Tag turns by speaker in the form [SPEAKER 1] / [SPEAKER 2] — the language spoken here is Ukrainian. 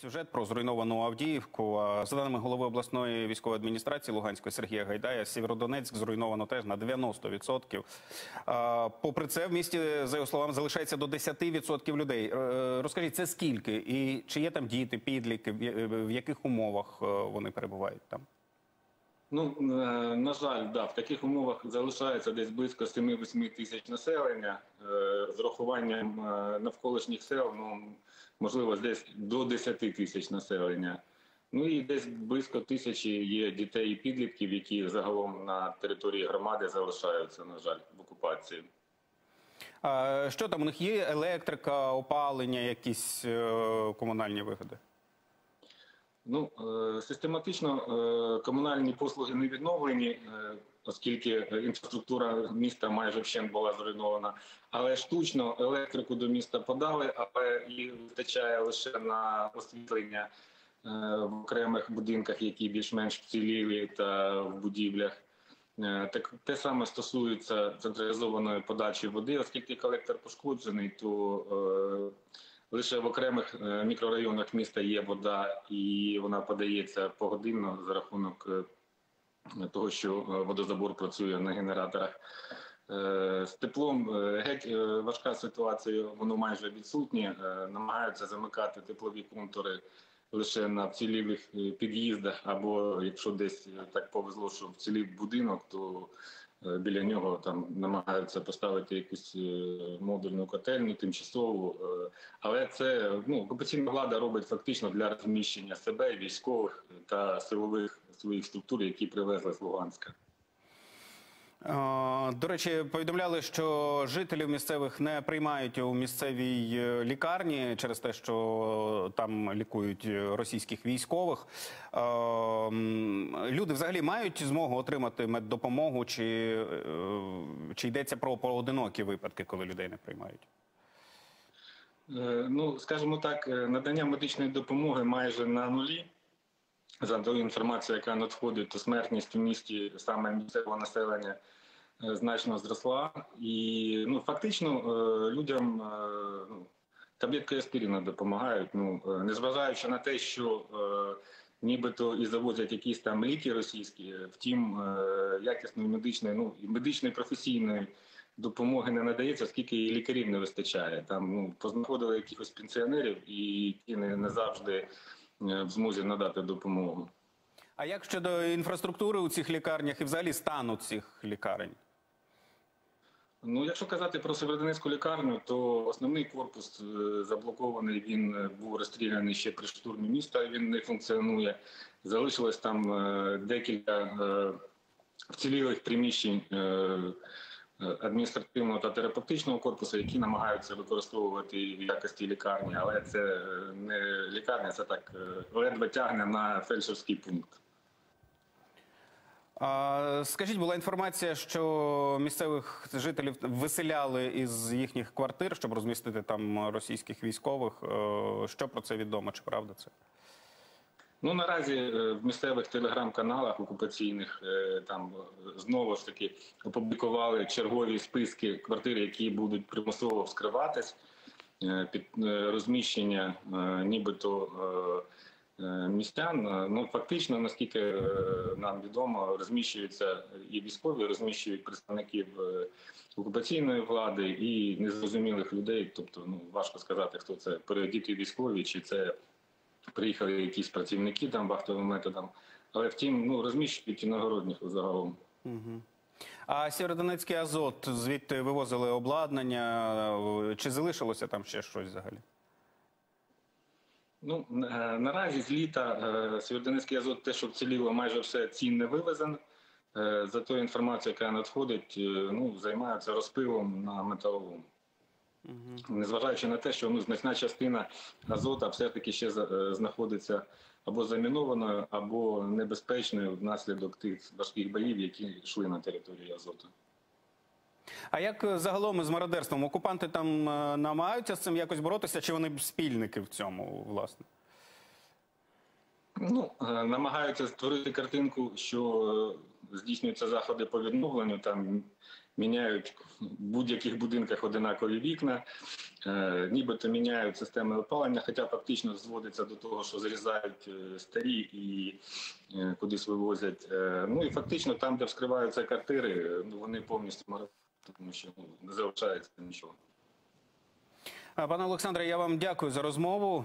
[SPEAKER 1] Сюжет про зруйновану Авдіївку. За даними голови обласної військової адміністрації Луганської Сергія Гайдая, Сєвєродонецьк зруйновано теж на 90%. Попри це, в місті, за його словами, залишається до 10% людей. Е, Розкажіть, це скільки? І чи є там діти, підліки, в яких умовах е, вони перебувають там?
[SPEAKER 2] Ну, е, на жаль, да, в таких умовах залишається десь близько 7-8 тисяч населення. Е, З урахуванням е, навколишніх сел, ну, можливо, десь до 10 тисяч населення. Ну і десь близько тисячі є дітей і підлітків, які загалом на території громади залишаються, на жаль, в окупації.
[SPEAKER 1] А, Що там у них є? Електрика, опалення, якісь комунальні вигоди?
[SPEAKER 2] Ну, е, систематично е, комунальні послуги не відновлені, е, оскільки інфраструктура міста майже вщент була зруйнована. Але штучно електрику до міста подали, але її вистачає лише на освітлення в окремих будинках, які більш-менш вцілілі та в будівлях. Так те саме стосується централізованої подачі води, оскільки колектор пошкоджений, то е, лише в окремих е, мікрорайонах міста є вода, і вона подається погодинно за рахунок е, того, що е, водозабор працює на генераторах. З теплом геть важка ситуація, воно майже відсутнє. Намагаються замикати теплові контури лише на вцілілих під'їздах, або якщо десь так повезло, що вцілів будинок, то біля нього там намагаються поставити якусь е, модульну котельню тимчасову. е, Але це ну, окупаційна влада робить фактично для розміщення себе, військових та силових своїх структур, які привезли з Луганська.
[SPEAKER 1] Е, До речі, повідомляли, що жителів місцевих не приймають у місцевій е, лікарні через те, що там лікують е, російських військових. Люди взагалі мають змогу отримати меддопомогу, чи, чи йдеться про поодинокі випадки, коли людей не приймають?
[SPEAKER 2] Ну, скажімо так, надання медичної допомоги майже на нулі. За тою інформацією, яка надходить, то смертність у місті саме місцевого населення е, значно зросла. І ну, фактично е, людям е, ну, таблеткою аспірина допомагають. Ну, незважаючи на те, що нібито і завозять якісь там ліки російські, втім, якісної медичної, ну, і медичної професійної допомоги не надається, оскільки і лікарів не вистачає. Там ну, познаходили якихось пенсіонерів, і ті не, не завжди в змозі надати допомогу.
[SPEAKER 1] А як щодо інфраструктури у цих лікарнях і взагалі стану цих лікарень?
[SPEAKER 2] Ну, якщо казати про Северодонецьку лікарню, то основний корпус е, заблокований. Він е, був розстріляний ще при штурмі міста. Він не функціонує. Залишилось там е, декілька е, вцілілих приміщень е, е, адміністративного та терапевтичного корпусу, які намагаються використовувати в якості лікарні, але це е, не лікарня, це так е, ледве тягне на фельдшерський пункт.
[SPEAKER 1] Скажіть, була інформація, що місцевих жителів виселяли із їхніх квартир, щоб розмістити там російських військових. Е, Що про це відомо? Чи правда це?
[SPEAKER 2] Ну наразі е, в місцевих телеграм-каналах окупаційних е, там е, знову ж таки опублікували чергові списки квартир, які будуть примусово вскриватись під розміщення, нібито містян. Ну фактично, наскільки нам відомо, розміщуються і військові, розміщують представників окупаційної влади і незрозумілих людей. Тобто, ну важко сказати, хто це переодіти військові, чи це приїхали якісь працівники там вахтовим методом. Але втім, ну розміщують іногородніх загалом.
[SPEAKER 1] А Сєвєродонецький Азот звідти вивозили обладнання. Е, Чи залишилося там ще щось взагалі?
[SPEAKER 2] Ну е, наразі з літа е, Сєвєродонецький азот, те, що вціліло, майже все цінне вивезено. За тою інформацією, яка надходить, ну займаються розпилом на металолом. Незважаючи на те, що ну, значна частина азота все-таки ще е, знаходиться або замінованою, або небезпечною внаслідок тих важких боїв, які йшли на території азоту.
[SPEAKER 1] А як е, загалом із мародерством? Окупанти там е, намагаються з цим якось боротися, чи вони спільники в цьому, власне?
[SPEAKER 2] Ну, намагаються створити картинку, що здійснюються заходи по відновленню там міняють в будь-яких будинках одинакові вікна, е, нібито міняють системи опалення, хоча фактично зводиться до того, що зрізають е, старі і е, кудись вивозять. Ну і фактично там, де вскриваються квартири, ну вони повністю морозять, тому що ну, не залишається нічого.
[SPEAKER 1] Пане Олександре, я вам дякую за розмову.